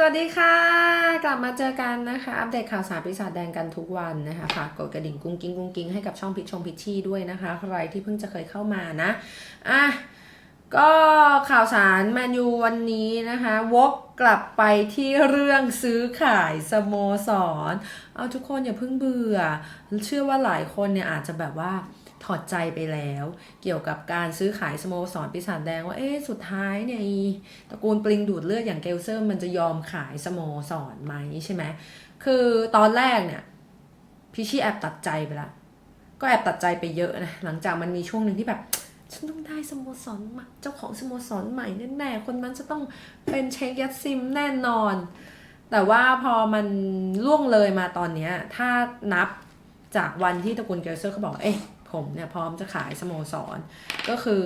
สวัสดีค่ะ กลับมาเจอกันนะคะ อัปเดตข่าวสารปีศาจแดงกันทุกวันนะคะฝากกดกระดิ่งกุ้งกิ้งกุ้งกิ้งให้กับช่องพิชชงพิชชี่ด้วยนะคะ ใครที่เพิ่งจะเคยเข้ามานะอะก็ข่าวสารแมนยูวันนี้นะคะ วกกลับไปที่เรื่องซื้อขายสโมสร เอาทุกคนอย่าเพิ่งเบื่อ เชื่อว่าหลายคนเนี่ยอาจจะแบบว่า ถอดใจไปแล้ว เกี่ยวกับการซื้อขายสโมสรปีศาจแดงว่าเอ๊สุดท้ายเนี่ยตระกูลปลิงดูดเลือดอย่างเกลเซอร์มันจะยอมขายสโมสรไหมใช่ไหมคือตอนแรกเนี่ยพิชี่แอบตัดใจไปละก็แอบตัดใจไปเยอะนะหลังจากมันมีช่วงหนึ่งที่แบบฉันต้องได้สโมสรใหม่เจ้าของสโมสรใหม่แน่ๆคนนั้นจะต้องเป็นเชคยัตซิมแน่นอน แต่ว่าพอมันล่วงเลยมาตอนเนี้ยถ้านับจากวันที่ตระกูลเกลเซอร์เขาบอกเอ๊ะ ผมเนี่ยพร้อมจะขายสโมสร ก็คือ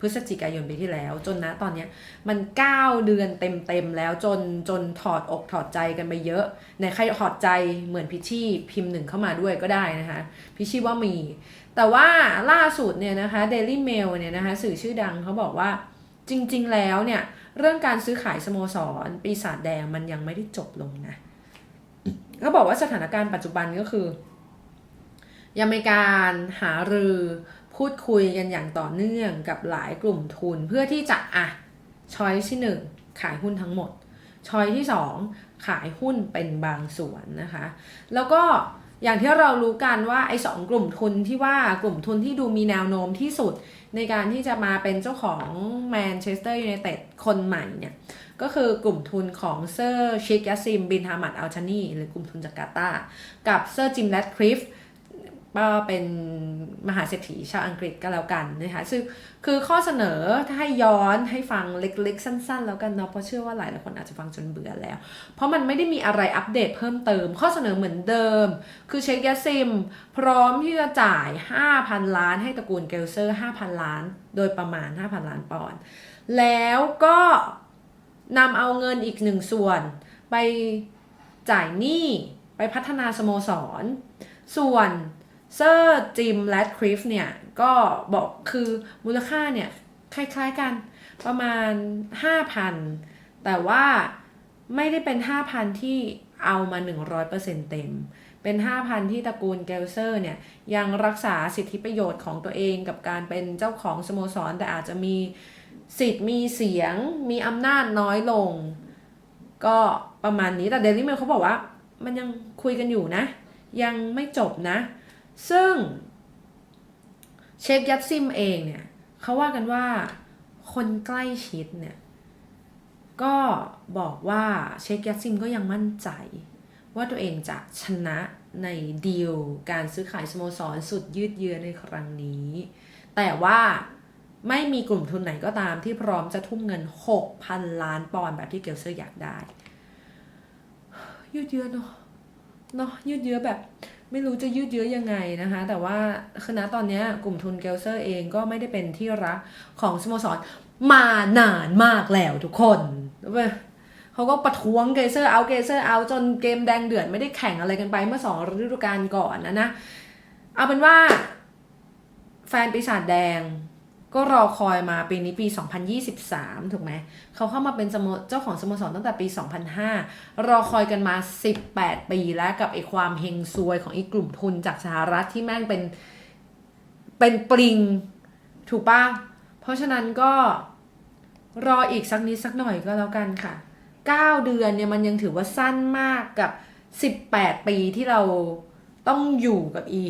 พฤศจิกายนปีที่แล้ว จนนะตอนเนี้ยมัน 9 เดือนเต็มๆแล้วจนจนถอดอกถอดใจกันไปเยอะ ในใครถอดใจเหมือนพิชชี่พิมพ์หนึ่งเข้ามาด้วยก็ได้นะคะพิชชี่ว่ามี แต่ว่าล่าสุดเนี่ยนะคะ Daily Mail เนี่ยนะคะสื่อชื่อดังเขาบอกว่าจริงๆแล้วเนี่ยเรื่องการซื้อขายสโมสร ปีศาจแดงมันยังไม่ได้จบลงนะเขาบอกว่าสถานการณ์ปัจจุบันก็คือ ยังมีการหารือพูดคุยกันอย่างต่อเนื่องกับหลายกลุ่มทุน เพื่อที่จะอะช้อยที่หนึ่งขายหุ้นทั้งหมดช้อยที่สองขายหุ้นเป็นบางส่วนนะคะ แล้วก็อย่างที่เรารู้กันว่าไอ้สองกลุ่มทุนที่ว่ากลุ่มทุนที่ดูมีแนวโน้มที่สุด ในการที่จะมาเป็นเจ้าของแมนเชสเตอร์ยูไนเต็ดคนใหม่เนี่ย ก็คือกลุ่มทุนของเซอร์ชิกยาซิมบินฮามัดอัลชานีหรือกลุ่มทุนจากกาตากับเซอร์จิมแรดคลิฟ ก็เป็นมหาเศรษฐีชาวอังกฤษก็แล้วกันนะคะซึ่งคือข้อเสนอถ้าให้ย้อนให้ฟังเล็กๆ สั้น ๆ แล้วกันเนาะเพราะเชื่อว่าหลายหลายคนอาจจะฟังจนเบื่อแล้ว เพราะมันไม่ได้มีอะไรอัปเดตเพิ่มเติม ข้อเสนอเหมือนเดิม คือเชคยาซิม พร้อมที่จะจ่าย 5,000 ล้านให้ตระกูลเกลเซอร์ 5,000 ล้าน โดยประมาณ 5,000 ล้านปอนด์แล้วก็นำเอาเงินอีกหนึ่งส่วน ไปจ่ายหนี้ไปพัฒนาสโมสร ส่วน เซอร์จิมแรดคริฟเนี่ย ก็บอกคือมูลค่าเนี่ย คล้ายๆกันประมาณ 5,000 แต่ว่าไม่ได้เป็น 5,000 ที่เอามา 100%เต็ม เป็น 5,000 ที่ตระกูลเกลเซอร์เนี่ย ยังรักษาสิทธิประโยชน์ของตัวเองกับการเป็นเจ้าของสโมสร แต่อาจจะมีสิทธิ์มีเสียง มีอำนาจน้อยลง ก็ประมาณนี้แต่เดลิเมลเขาบอกว่า มันยังคุยกันอยู่นะ ยังไม่จบนะ ซึ่งเชคยัตซิมเองเนี่ยเขาว่ากันว่าคนใกล้ชิดเนี่ย ก็บอกว่าเชคยัตซิมก็ยังมั่นใจว่าตัวเองจะชนะในดีลการซื้อขายสโมสรสุดยืดเยื้อในครั้งนี้ แต่ว่าไม่มีกลุ่มทุนไหนก็ตามที่พร้อมจะทุ่มเงิน 6,000 ล้านปอนด์แบบที่เกลเซอร์อยากได้ ยืดเยื้อเนาะเนาะยืดเยื้อแบบ ไม่รู้จะยืดเยื้อยังไงนะคะ แต่ว่าคณะตอนนี้กลุ่มทุนเกลเซอร์เองก็ไม่ได้เป็นที่รักของสโมสรมานานมากแล้วทุกคนเขาก็ประท้วงเกเซอร์เอาเกเซอร์เอาจนเกมแดงเดือดไม่ได้แข่งอะไรกันไปเมื่อสองฤดูกาลก่อนนะนะ เอาเป็นว่าแฟนปีศาจแดง ก็รอคอยมาปีนี้ปี 2023 ถูกไหม เขาเข้ามาเป็นเจ้าของสโมสรตั้งแต่ปี 2005 รอคอยกันมา 18 ปีแล้วกับไอความเฮงซวยของอีกกลุ่มทุนจากสหรัฐที่แม่งเป็น เป็นปริง ถูกปะเพราะฉะนั้นก็รออีกสักนิดสักหน่อยก็แล้วกันค่ะ 9 เดือนเนี่ยมันยังถือว่าสั้นมากกับ 18 ปีที่เราต้องอยู่กับอี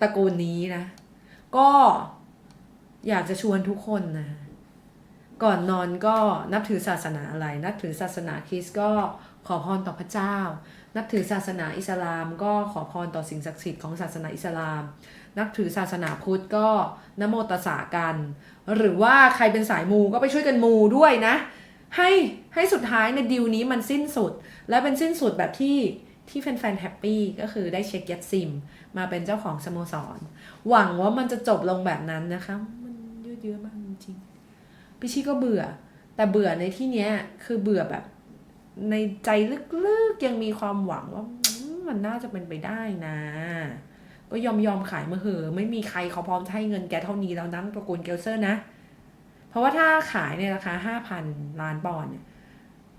ตระกูลนี้นะ ก็ อยากจะชวนทุกคนนะก่อนนอนก็นับถือศาสนาอะไร นับถือศาสนาคริสต์ก็ขอพรต่อพระเจ้า นับถือศาสนาอิสลาม ก็ขอพรต่อสิ่งศักดิ์สิทธิ์ของศาสนาอิสลาม นับถือศาสนาพุทธก็นโมตสากัน หรือว่าใครเป็นสายมูก็ไปช่วยกันมูด้วยนะ ให้ให้สุดท้ายในดีลนี้มันสิ้นสุด และเป็นสิ้นสุดแบบที่ที่แฟนๆแฮปปี้ก็คือได้เช็คยัดซิม มาเป็นเจ้าของสโมสร หวังว่ามันจะจบลงแบบนั้นนะคะ เยื้อมากจริงๆพี่ชี่ก็เบื่อ แต่เบื่อในที่เนี้ย คือเบื่อแบบ ในใจลึกๆยังมีความหวังว่ามันน่าจะเป็นไปได้นะ ก็ยอมยอมขายมาเหอะไม่มีใครเขาพร้อมให้เงินแกเท่านี้แล้วนะตระกูลเกลเซอร์นะ เพราะว่าถ้าขายในราคาห้าพันล้านปอนด์เนี่ย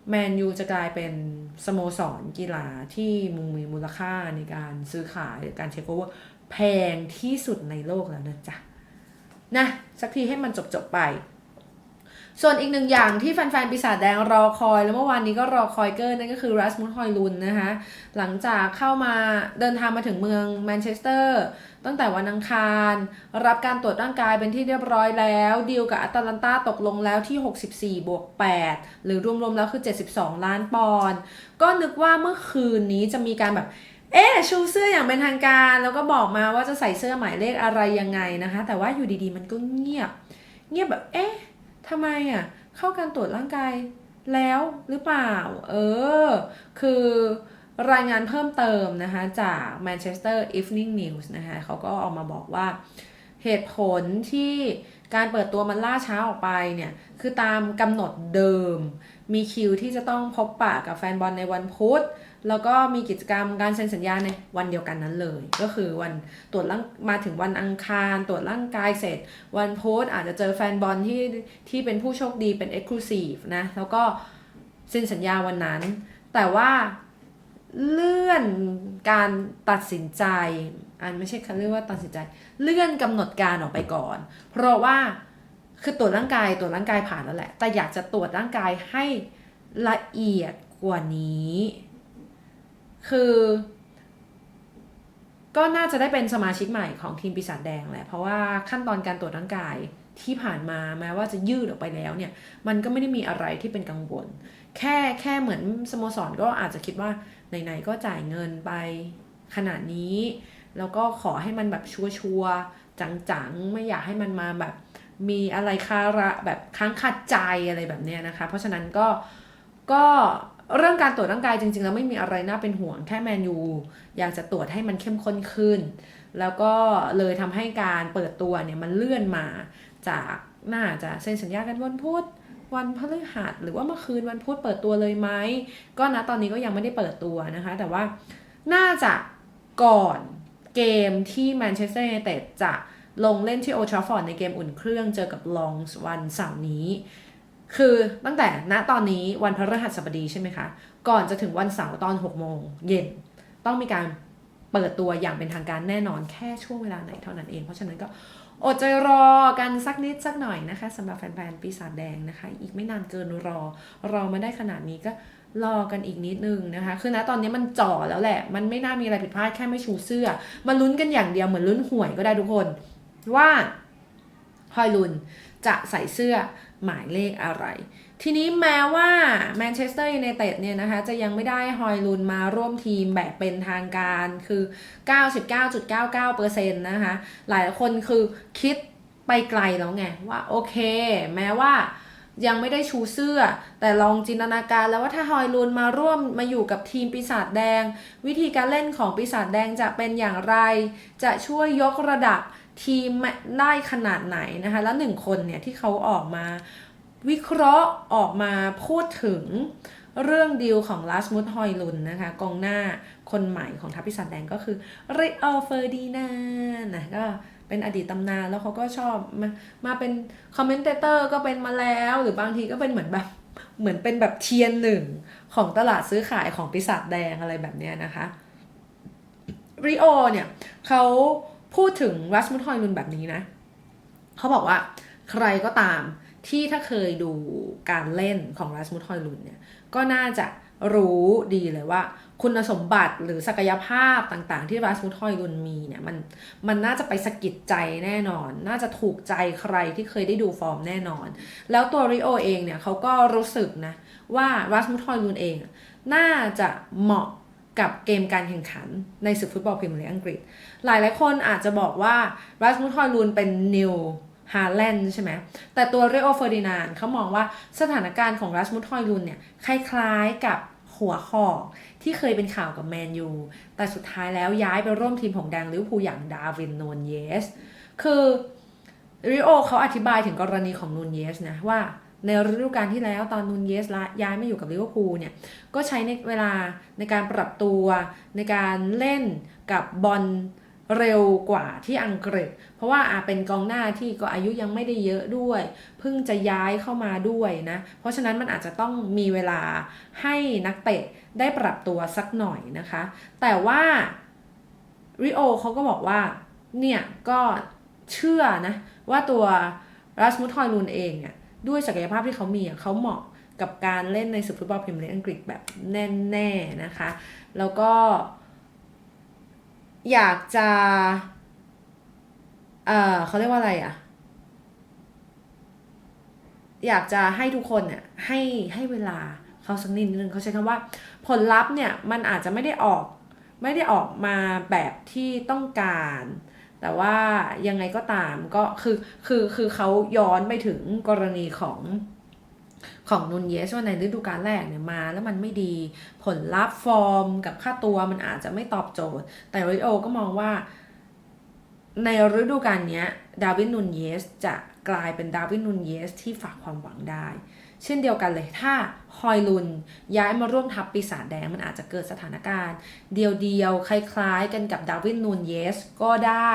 แมนยูจะกลายเป็นสโมสรกีฬาที่มุงมีมูลค่าในการซื้อขายหรือการเทคโอเวอร์แพงที่สุดในโลกแล้วนะจ๊ะ นะสักทีให้มันจบๆไป ส่วนอีกหนึ่งอย่างที่แฟนๆปีศาจแดงรอคอย แล้วเมื่อวานนี้ก็รอคอยเกอร์นั่นก็คือรัสมุสฮอยลุนนะคะหลังจากเข้ามาเดินทางมาถึงเมืองแมนเชสเตอร์ตั้งแต่วันอังคาร รับการตรวจร่างกายเป็นที่เรียบร้อยแล้วดีลกับอัตแลนตาตกลงแล้วที่ 64 บวก 8 หรือรวมๆแล้วคือ 72 ล้านปอนด์ก็นึกว่าเมื่อคืนนี้จะมีการแบบ เอ๊ชูเสื้ออย่างเป็นทางการแล้วก็บอกมาว่าจะใส่เสื้อหมายเลขอะไรยังไงนะคะ แต่ว่าอยู่ดีๆ มันก็เงียบ เงียบแบบ เอ๊ะทำไมอะ เข้าการตรวจร่างกายแล้วหรือเปล่า เออ คือรายงานเพิ่มเติมนะคะ จาก Manchester Evening News นะคะเขาก็ออกมาบอกว่าเหตุผลที่การเปิดตัวมันล่าช้าออกไปเนี่ย คือตามกำหนดเดิม มีคิวที่จะต้องพบปะกับแฟนบอลในวันพุธ แล้วก็มีกิจกรรมการเซ็นสัญญาในวันเดียวกันนั้นเลย ก็คือวันตรวจร่างมาถึงวันอังคาร ตรวจร่างกายเสร็จ วันพุธอาจจะเจอแฟนบอลที่ที่เป็นผู้โชคดีเป็น Exclusive นะ แล้วก็เซ็นสัญญาวันนั้น แต่ว่าเลื่อนการตัดสินใจอันไม่ใช่เขาเรียกว่าตัดสินใจ เลื่อนกำหนดการออกไปก่อน เพราะว่าคือตรวจร่างกายตรวจร่างกายผ่านแล้วแหละ แต่อยากจะตรวจร่างกายให้ละเอียดกว่านี้ คือ ก็น่าจะได้เป็นสมาชิกใหม่ของทีมปีศาจแดงแหละ เพราะว่าขั้นตอนการตรวจร่างกายที่ผ่านมาแม้ว่าจะยืดออกไปแล้วเนี่ย มันก็ไม่ได้มีอะไรที่เป็นกังวล แค่แค่เหมือนสโมสรก็อาจจะคิดว่าไหนๆก็จ่ายเงินไปขนาดนี้ แล้วก็ขอให้มันแบบชัวร์ๆจังๆ ไม่อยากให้มันมาแบบมีอะไรคาระแบบค้างคาใจอะไรแบบเนี้ยนะคะ เพราะฉะนั้นก็ก็ เรื่องการตรวจร่างกายจริงๆแล้วไม่มีอะไรน่าเป็นห่วงแค่แมนยูอยากจะตรวจให้มันเข้มข้นขึ้น แล้วก็เลยทำให้การเปิดตัวเนี่ยมันเลื่อนมาจากน่าจะเซ็นสัญญากันวันพุธวันพฤหัสหรือว่าเมื่อคืนวันพุธเปิดตัวเลยไหมก็นะตอนนี้ก็ยังไม่ได้เปิดตัวนะคะ แต่ว่าน่าจะก่อนเกมที่แมนเชสเตอร์ยูไนเต็ดจะลงเล่นที่โอทราฟอร์ดในเกมอุ่นเครื่องเจอกับลองส์วันเสาร์นี้ คือตั้งแต่ณตอนนี้วันพฤหัสบดีใช่ไหมคะ ก่อนจะถึงวันเสาร์ตอน6โมงเย็นต้องมีการเปิดตัวอย่างเป็นทางการแน่นอนแค่ช่วงเวลาไหนเท่านั้นเอง เพราะฉะนั้นก็อดใจรอกันสักนิดสักหน่อยนะคะสำหรับแฟนๆปีศาจแดงนะคะ อีกไม่นานเกินรอ รอมาได้ขนาดนี้ก็รอกันอีกนิดนึงนะคะ คือณตอนนี้มันจ่อแล้วแหละ มันไม่น่ามีอะไรผิดพลาดแค่ไม่ชูเสื้อ มาลุ้นกันอย่างเดียวเหมือนลุ้นหวยก็ได้ทุกคน ว่าฮอยลุนจะใส่เสื้อ หมายเลขอะไร ทีนี้แม้ว่าแมนเชสเตอร์ยูไนเต็ดเนี่ยนะคะจะยังไม่ได้ฮอยลุนมาร่วมทีมแบบเป็นทางการคือ 99.99%นะคะหลายคนคือคิดไปไกลแล้วไงว่าโอเค แม้ว่า ยังไม่ได้ชูเสื้อ แต่ลองจินตนาการแล้วว่าถ้าฮอยลุนมาร่วมมาอยู่กับทีมปีศาจแดง วิธีการเล่นของปีศาจแดงจะเป็นอย่างไร จะช่วยยกระดับทีมได้ขนาดไหนนะคะ แล้วหนึ่งคนเนี่ยที่เขาออกมาวิเคราะห์ออกมาพูดถึงเรื่องดีลของลาสมุดฮอยลุนนะคะกองหน้าคนใหม่ของทัพพิศาจแดงก็คือเรอเฟอร์ดีนานนะก็ เป็นอดีตตำนานแล้วเขาก็ชอบมามาเป็นคอมเมนเตเตอร์ก็เป็นมาแล้ว หรือบางทีก็เป็นเหมือนแบบเหมือนเป็นแบบเทียนหนึ่งของตลาดซื้อขายของปีศาจแดงอะไรแบบเนี้ยนะคะริโอเนี่ยเขาพูดถึงรัสมุดฮอยลุนแบบนี้นะเขาบอกว่าใครก็ตามที่ถ้าเคยดูการเล่นของรัสมุดฮอยลุนเนี่ยก็น่าจะ รู้ดีเลยว่า คุณสมบัติหรือศักยภาพต่างๆ ที่รัสมุดฮอยลุนมีเนี่ยมันมันน่าจะไปสะกิดใจแน่นอน น่าจะถูกใจใครที่เคยได้ดูฟอร์มแน่นอน แล้วตัวริโอเองเนี่ยเขาก็รู้สึกนะว่ารัสมุดฮอยลุนเอง น่าจะเหมาะกับเกมการแข่งขันในศึกฟุตบอลพรีเมียร์ลีกอังกฤษ หลายหลายคนอาจจะบอกว่ารัสมุดฮอยลุนเป็นนิวฮาแลนด์ใช่ไหม แต่ตัวเรโอเฟอร์ดินานเขามองว่าสถานการณ์ของรัสมุดฮอยลุนเนี่ย คล้ายๆกับ หัวหอกที่เคยเป็นข่าวกับแมนยูแต่สุดท้ายแล้วย้ายไปร่วมทีมของแดงลิเวอร์พูลอย่างดาวินนูนเยส คือริโอเขาอธิบายถึงกรณีของนูนเยสนะว่าในฤดูกาลที่แล้วตอนนูนเยสละย้ายมาอยู่กับลิเวอร์พูลเนี่ย ก็ใช้ในเวลาในการปรับตัวในการเล่นกับบอล เร็วกว่าที่อังกฤษ เพราะว่าอาเป็นกองหน้าที่ก็อายุยังไม่ได้เยอะด้วย เพิ่งจะย้ายเข้ามาด้วยนะ เพราะฉะนั้นมันอาจจะต้องมีเวลาให้นักเตะได้ปรับตัวสักหน่อยนะคะ แต่ว่าริโอเขาก็บอกว่าเนี่ยก็เชื่อนะว่าตัวรัสมุททอยลูนเองเนี่ยด้วยศักยภาพที่เขามีเขาเหมาะกับการเล่นในศึกฟุตบอลพรีเมียร์ลีกอังกฤษแบบแน่ๆนะคะ แล้วก็ อยากจะ เออเขาเรียกว่าอะไรอะอยากจะให้ทุกคนเนี่ยให้ให้เวลาเขาสักนิดนึงเขาใช้คำว่า ผลลัพธ์เนี่ยมันอาจจะไม่ได้ออก ไม่ได้ออกมาแบบที่ต้องการ แต่ว่ายังไงก็ตามก็คือคือคือเขาย้อนไปถึงกรณีของ ของนุนเยสว่าในฤดูกาลแรกเนี่ยมา แล้วมันไม่ดีผลลัพธ์ฟอร์มกับค่าตัวมันอาจจะไม่ตอบโจทย์ แต่ริโอก็มองว่า ในฤดูกาลนี้ดาวินนุนเยสจะกลายเป็นดาวินนุนเยสที่ฝากความหวังได้ เช่นเดียวกันเลยถ้าฮอยลุนย้ายมาร่วมทัพปีศาจแดงมันอาจจะเกิดสถานการณ์ เดียวๆ คล้ายๆ กันกับดาวินนูนเยสก็ได้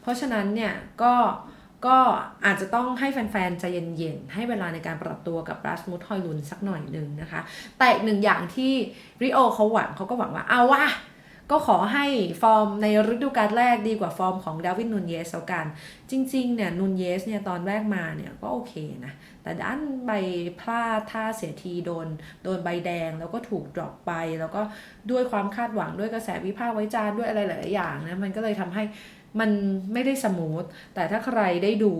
เพราะฉะนั้นเนี่ยก็ ก็อาจจะต้องให้แฟนๆใจเย็นๆ ให้เวลาในการปรับตัวกับรัสมุทฮอยลุนสักหน่อยหนึ่งนะคะ แต่อีกหนึ่งอย่างที่ริโอเขาหวังเขาก็หวังว่าเอาวะก็ขอให้ฟอร์มในฤดูกาลแรกดีกว่าฟอร์มของดาวินนูนเยสแล้วกัน จริงๆเนี่ยนูนเยสเนี่ยตอนแรกมาเนี่ยก็โอเคนะ แต่ด้านใบพลาดท่าเสียทีโดน โดนใบแดงแล้วก็ถูกดรอปไป แล้วก็ด้วยความคาดหวังด้วยกระแสวิพากษ์วิจารณ์ด้วยอะไรหลายอย่างนะ มันก็เลยทำให้ มันไม่ได้สมูท แต่ถ้าใครได้ดู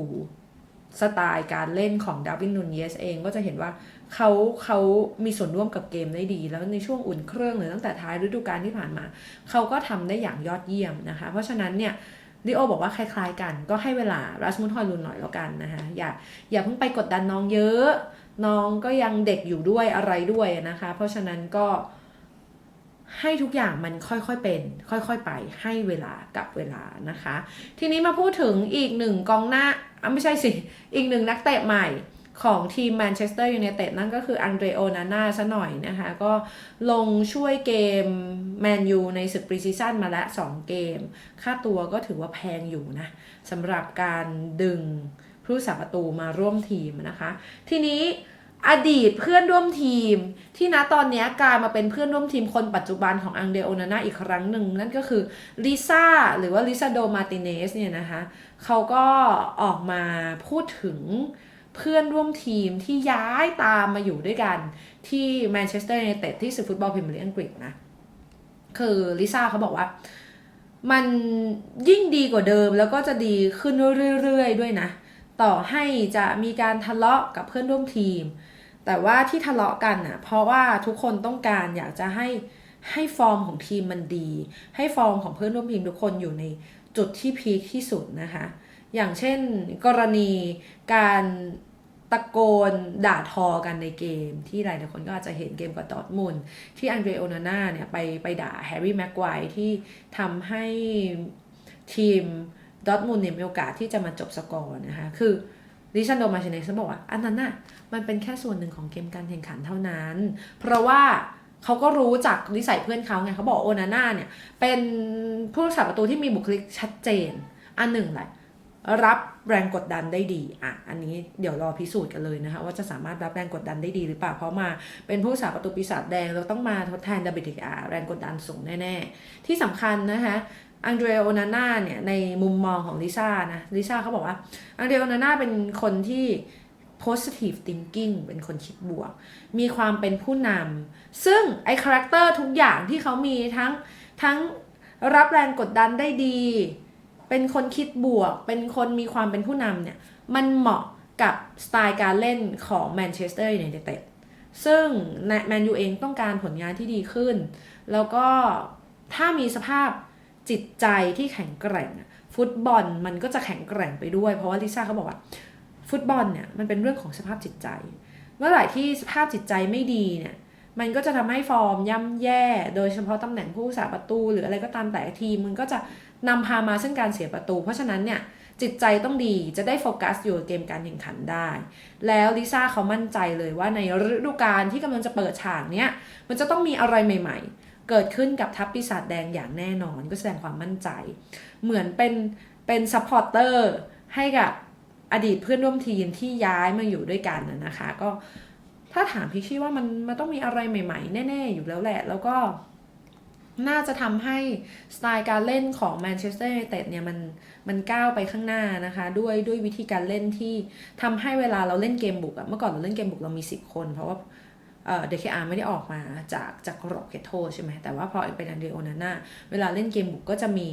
สไตล์การเล่นของดาวินนูนเยสเองก็จะเห็นว่าเขาเขามีส่วนร่วมกับเกมได้ดี แล้วในช่วงอุ่นเครื่องหรือตั้งแต่ท้ายฤดูกาลที่ผ่านมา เขาก็ทำได้อย่างยอดเยี่ยมนะคะ เพราะฉะนั้นเนี่ยดิโอบอกว่าคล้ายๆกันก็ให้เวลารัสมุนทอยลุนหน่อยแล้วกันนะคะอย่าอย่าเพิ่งไปกดดันน้องเยอะ น้องก็ยังเด็กอยู่ด้วยอะไรด้วยนะคะ เพราะฉะนั้นก็ ให้ทุกอย่างมันค่อยๆเป็น ค่อยๆไปให้เวลากับเวลานะคะ ทีนี้มาพูดถึงอีกหนึ่งกองหน้าอะไม่ใช่สิ อีกหนึ่งนักเตะใหม่ของทีมแมนเชสเตอร์ยูไนเต็ดนั่นก็คืออันเดรโอนาน่าซะหน่อยนะคะ ก็ลงช่วยเกมแมนยูในศึกปรีซีซั่นมาล้ว2เกม ค่าตัวก็ถือว่าแพงอยู่นะสำหรับการดึงผู้สาประตูมาร่วมทีมนะคะ ทีนี้ อดีตเพื่อนร่วมทีม ที่ณตอนนี้กลายมาเป็นเพื่อนร่วมทีมคนปัจจุบันของอังเดโอนาน่าอีกครั้งหนึ่ง นั่นก็คือลิซ่าหรือว่าลิซาโดมาติเนสเนี่ยนะคะเขาก็ออกมาพูดถึงเพื่อนร่วมทีมที่ย้ายตามมาอยู่ด้วยกันที่แมนเชสเตอร์ยูไนเต็ดที่ศึกฟุตบอลพรีเมียร์ลีกอังกฤษนะ คือลิซ่าเขาบอกว่า มันยิ่งดีกว่าเดิมแล้วก็จะดีขึ้นเรื่อยๆด้วยนะ ต่อให้จะมีการทะเลาะกับเพื่อนร่วมทีม แต่ว่าที่ทะเลาะกันน่ะ เพราะว่าทุกคนต้องการอยากจะให้ให้ฟอร์มของทีมมันดี ให้ฟอร์มของเพื่อนร่วมทีมทุกคนอยู่ในจุดที่พีคที่สุดนะคะ อย่างเช่นกรณีการตะโกนด่าทอกันในเกม ที่หลายๆคนก็อาจจะเห็นเกมกับดอทมุนที่อันเดรโอนาน่าเนี่ยไปไปด่าแฮร์รี่แม็กไกวที่ทำให้ทีมดอทมุนเนี่ยมีโอกาสที่จะมาจบสกอร์นะคะ คือดิชันโดมาชิเนสบอกว่า อันนั้นน่ะ มันเป็นแค่ส่วนหนึ่งของเกมการแข่งขันเท่านั้น เพราะว่าเขาก็รู้จากนิสัยเพื่อนเขาไงเขาบอกโอนาน่าเนี่ย เป็นผู้รักษาประตูที่มีบุคลิกชัดเจน อันหนึ่งแหละ รับแรงกดดันได้ดีอะอันนี้เดี๋ยวรอพิสูจน์กันเลยนะคะว่าจะสามารถรับแรงกดดันได้ดีหรือเปล่าเพราะมาเป็นผู้สาประตูปีศาจแดงเราต้องมาทดแทนดาบิดิกอาแรงกดดันสูงแน่ๆ ที่สำคัญนะคะอังเดรโอนาน่าเนี่ยในมุมมองของลิซ่านะลิซ่าเขาบอกว่าอังเดรโอนาน่าเป็นคนที่ positive thinking เป็นคนคิดบวก มีความเป็นผู้นำซึ่งไอ้คาแรคเตอร์ทุกอย่างที่เขามีทั้งทั้งรับแรงกดดันได้ดี เป็นคนคิดบวก เป็นคนมีความเป็นผู้นำเนี่ย มันเหมาะกับสไตล์การเล่นของแมนเชสเตอร์ยูไนเต็ดซึ่งแมนยูเองต้องการผลงานที่ดีขึ้น แล้วก็ถ้ามีสภาพจิตใจที่แข็งแกร่ง ฟุตบอลมันก็จะแข็งแกร่งไปด้วย เพราะว่าลิซ่าเขาบอกว่า ฟุตบอลเนี่ยมันเป็นเรื่องของสภาพจิตใจ เมื่อไหร่ที่สภาพจิตใจไม่ดีเนี่ยมันก็จะทำให้ฟอร์มย่ำแย่ โดยเฉพาะตำแหน่งผู้สาประตู หรืออะไรก็ตามแต่ทีมมันก็จะนำพามาซึ่งการเสียประตู เพราะฉะนั้นเนี่ยจิตใจต้องดีจะได้โฟกัสอยู่เกมการแข่งขันได้ แล้วลิซ่าเขามั่นใจเลยว่าในฤดูกาลที่กำลังจะเปิดฉากเนี้ยมันจะต้องมีอะไรใหม่ ๆ เกิดขึ้นกับทัพปีศาจแดงอย่างแน่นอนก็แสดงความมั่นใจ เหมือนเป็นเป็นซัพพอร์เตอร์ให้กับ อดีตเพื่อนร่วมทีมที่ย้ายมาอยู่ด้วยกันนะคะ ก็ถ้าถามพี่ชี่ว่ามันมันต้องมีอะไรใหม่ ๆ แน่ ๆ อยู่แล้วแหละ แล้วก็น่าจะทำให้สไตล์การเล่นของแมนเชสเตอร์ยูไนเต็ดเนี่ยมันมันก้าวไปข้างหน้านะคะ ด้วยด้วยวิธีการเล่นที่ทำให้เวลาเราเล่นเกมบุกอะเมื่อก่อนเราเล่นเกมบุกเรามี 10 คน เพราะว่าเอ่อ DKR ไม่ได้ออกมาจากจากกรอบเขตโทใช่ไหมแต่ว่าพอเป็นอันเดโอนาน่าเวลาเล่นเกมบุกก็จะมี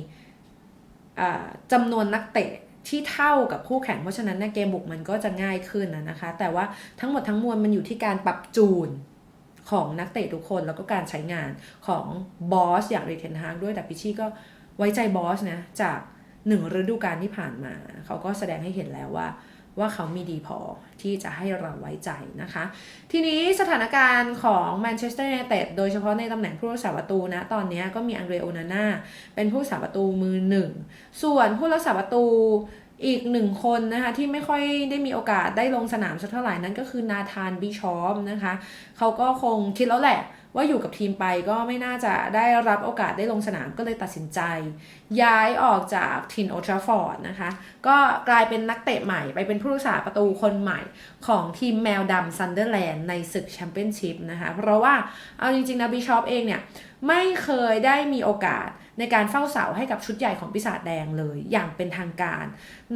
จำนวนนักเตะ ที่เท่ากับคู่แข่งเพราะฉะนั้นเนี่ยเกมบุกมันก็จะง่ายขึ้นนะคะ แต่ว่าทั้งหมดทั้งมวลมันอยู่ที่การปรับจูนของนักเตะทุกคนแล้วก็การใช้งานของบอสอย่างเรเทนฮากด้วยแต่พิชี่ก็ไว้ใจบอสนะจากหนึ่งฤดูกาลที่ผ่านมา เขาก็แสดงให้เห็นแล้วว่า ว่าเขามีดีพอที่จะให้เราไว้ใจนะคะ ทีนี้สถานการณ์ของแมนเชสเตอร์ยูไนเต็ดโดยเฉพาะในตำแหน่งผู้รักษาประตูนะตอนนี้ก็มีอังเดรโอนาน่าเป็นผู้รักษาประตูมือหนึ่งส่วนผู้รักษาประตูอีกหนึ่งคนนะคะที่ไม่ค่อยได้มีโอกาสได้ลงสนามสักเท่าไหร่นั่นก็คือนาธานบิชอปนะคะ เขาก็คงคิดแล้วแหละ ว่าอยู่กับทีมไปก็ไม่น่าจะได้รับโอกาสได้ลงสนามก็เลยตัดสินใจ ย้ายออกจากทินโอทราฟอร์ดนะคะ ก็กลายเป็นนักเตะใหม่ไปเป็นผู้รักษาประตูคนใหม่ของทีมแมวดำซันเดอร์แลนด์ในศึกแชมเปี้ยนชิพนะคะ เพราะว่าเอาจริงๆนะบิชอปเองเนี่ย ไม่เคยได้มีโอกาสในการเฝ้าเสาให้กับชุดใหญ่ของปีศาจแดงเลยอย่างเป็นทางการ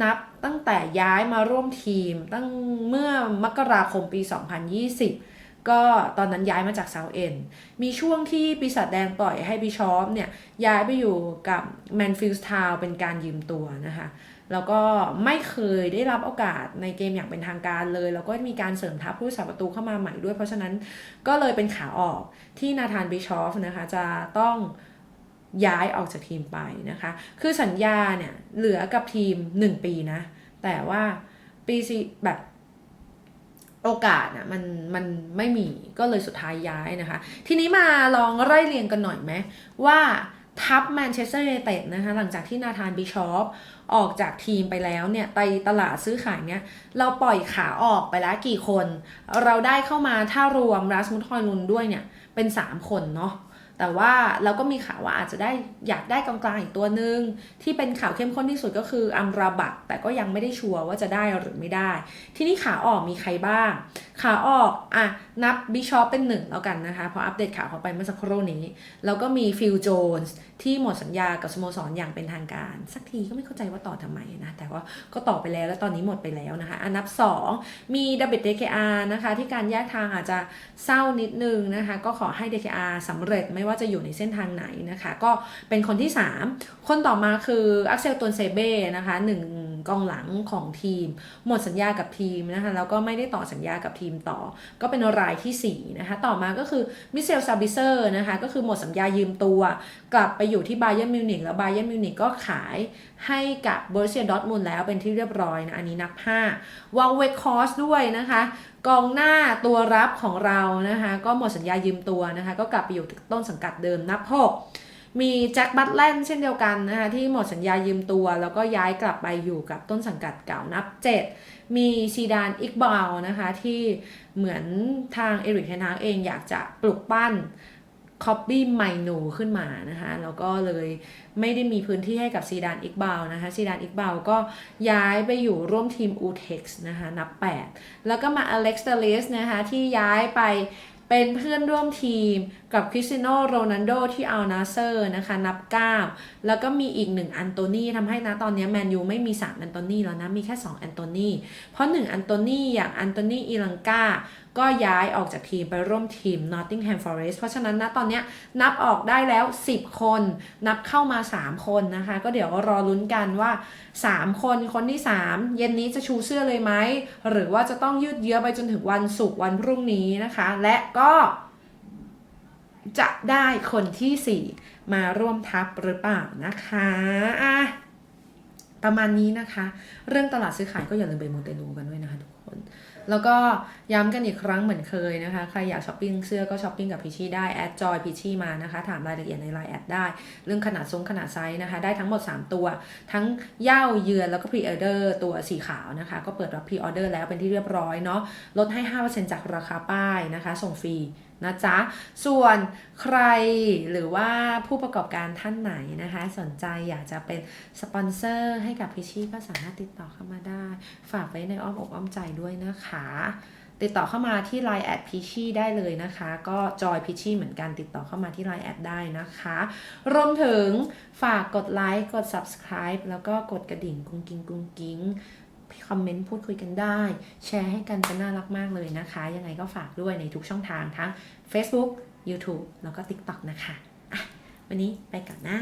นับตั้งแต่ย้ายมาร่วมทีมตั้งเมื่อมกราคมปี 2020 ก็ตอนนั้นย้ายมาจากเซาเอ็นมีช่วงที่ปีศาจแดงปล่อยให้บิชอปเนี่ยย้ายไปอยู่กับแมนฟิลส์ทาวเป็นการยืมตัวนะคะแล้วก็ไม่เคยได้รับโอกาสในเกมอย่างเป็นทางการเลย แล้วก็มีการเสริมทัพผู้สาประตูเข้ามาใหม่ด้วย เพราะฉะนั้นก็เลยเป็นขาออกที่นาธานบิชอฟนะคะจะต้องย้ายออกจากทีมไปนะคะ คือสัญญาเนี่ยเหลือกับทีม 1 ปีนะ แต่ว่าปีซีแบบ โอกาสน่ะมันมันไม่มีก็เลยสุดท้ายย้ายนะคะ ทีนี้มาลองไล่เรียงกันหน่อยไหมว่าทัพแมนเชสเตอร์ยูไนเต็ดนะคะหลังจากที่นาธานบิชอปออกจากทีมไปแล้วเนี่ยไปตลาดซื้อขายเนี่ยเราปล่อยขาออกไปแล้วกี่คน เราได้เข้ามาถ้ารวมรัสมุทฮอยลุนด้วยเนี่ยเป็น 3 คนเนาะ แต่ว่าเราก็มีข่าวว่าอาจจะได้อยากได้กองกลางอีกตัวหนึ่งที่เป็นข่าวเข้มข้นที่สุดก็คืออัมราบัตแต่ก็ยังไม่ได้ชัวร์ว่าจะได้หรือไม่ได้ ที่นี้ขาออกมีใครบ้าง ขาออกอะนับบิชอปเป็นหนึ่งแล้วกันนะคะเพราะอัปเดตข่าวเขาไปเมื่อสักครู่นี้ แล้วก็มีฟิลโจนส์ที่หมดสัญญากับสโมสรอย่างเป็นทางการ สักทีก็ไม่เข้าใจว่าต่อทำไมนะ แต่ว่าก็ต่อไปแล้วแล้วตอนนี้หมดไปแล้วนะคะอันนับ 2 มีดับเบิลเดคอาร์นะคะที่การแยกทางอาจจะเศร้านิดนึงนะคะก็ขอให้ DKR สำเร็จไม่ว่าจะอยู่ในเส้นทางไหนนะคะ ก็เป็นคนที่ 3 คนต่อมาคืออักเซลตนเซเบ้นะคะหนึ่งกองหลังของทีม หมดสัญญากับทีมนะคะแล้วก็ไม่ได้ต่อสัญญากับทีมต่อ ก็เป็นรายที่4นะคะต่อมาก็คือมิเซลซาบิเซอร์นะคะก็คือหมดสัญญายืมตัว กลับไปอยู่ที่บาเย r n m มิวนิกแล้วบาเย r n m มิวนิกก็ขายให้กับเบอร์เซียดอทมุนแล้วเป็นที่เรียบร้อยนะ อันนี้นับ5วอลเวคคอสด้วยนะคะ กองหน้าตัวรับของเรานะคะ ก็หมดสัญญายืมตัวนะคะ ก็กลับไปอยู่ต้นสังกัดเดิมนับ6มีแจ็คบัตแลนเช่นเดียวกันนะคะที่หมดสัญญายืมตัว แล้วก็ย้ายกลับไปอยู่กับต้นสังกัดเก่านับ 7 มีซีดานอิกบาลนะคะที่เหมือนทางเอริกเทนฮาเองอยากจะปลุกปั้น คอปปี้ไมโนขึ้นมานะคะแล้วก็เลยไม่ได้มีพื้นที่ให้กับซีดานอิกบาลนะคะซีดานอิกบาลก็ย้ายไปอยู่ร่วมทีมอูเท็กซ์นะคะนับ 8 แล้วก็มาอเล็กซ์เตเลสนะคะที่ย้ายไปเป็นเพื่อนร่วมทีมกับคริสติโนโรนันโดที่อัลนาเซอร์นะคะนับ 9 แล้วก็มีอีกหนึ่งอันโตนีทำให้นะตอนนี้แมนยูไม่มี 3 อันโตนีแล้วนะ มีแค่ 2 อันโตนีเพราะ 1 อันโตนีอย่างอันโตนีอีลังกา ก็ย้ายออกจากทีมไปร่วมทีม Nottingham Forest เพราะฉะนั้นนะตอนนี้นับออกได้แล้ว 10 คน นับเข้ามา 3 คนนะคะ ก็เดี๋ยวรอลุ้นกันว่า 3 คนคนที่ 3 เย็นนี้จะชูเสื้อเลยไหม หรือว่าจะต้องยืดเยื้อไปจนถึงวันศุกร์วันพรุ่งนี้นะคะ และก็จะได้คนที่ 4 มาร่วมทัพหรือเปล่านะคะประมาณนี้นะคะ เรื่องตลาดซื้อขายก็อย่าลืมไปมูเตลูกันด้วยนะคะทุกคน แล้วก็ย้ำกันอีกครั้งเหมือนเคยนะคะ ใครอยากช้อปปิ้งเสื้อก็ช้อปปิ้งกับพิชชี่ได้แอดจอยพิชชี่มานะคะ ถามรายละเอียดในไลน์แอดได้ เรื่องขนาดทรงขนาดไซส์นะคะ ได้ทั้งหมด 3 ตัว ทั้งเย้าเยือนแล้วก็พรีออเดอร์ตัวสีขาวนะคะ ก็เปิดรับพรีออเดอร์แล้วเป็นที่เรียบร้อยเนาะลดให้ 5%จากราคาป้ายนะคะ ส่งฟรีนะจ๊ะ ส่วนใครหรือว่าผู้ประกอบการท่านไหนนะคะ สนใจอยากจะเป็นสปอนเซอร์ให้กับพิชชี่ก็สามารถติดต่อเข้ามาได้ ฝากไว้ในอ้อมอกอ้อมใจด้วยนะคะ ติดต่อเข้ามาที่ Line แอดพิชี่ได้เลยนะคะ ก็จอยพิชี่เหมือนกันติดต่อเข้ามาที่ Line แอดได้นะคะ รวมถึงฝากกดไลค์กด subscribe แล้วก็กดกระดิ่งกุ้งกิ้งกุ้งกิ้งคอมเมนต์พูดคุยกันได้ แชร์ให้กันจะน่ารักมากเลยนะคะ ยังไงก็ฝากด้วยในทุกช่องทางทั้ง Facebook YouTube แล้วก็ TikTok นะคะะวันนี้ไปก่อนนะ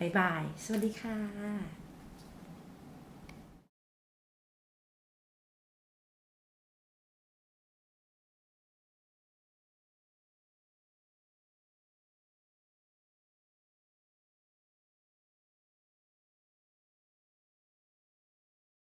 บ๊ายบาย สวัสดีค่ะ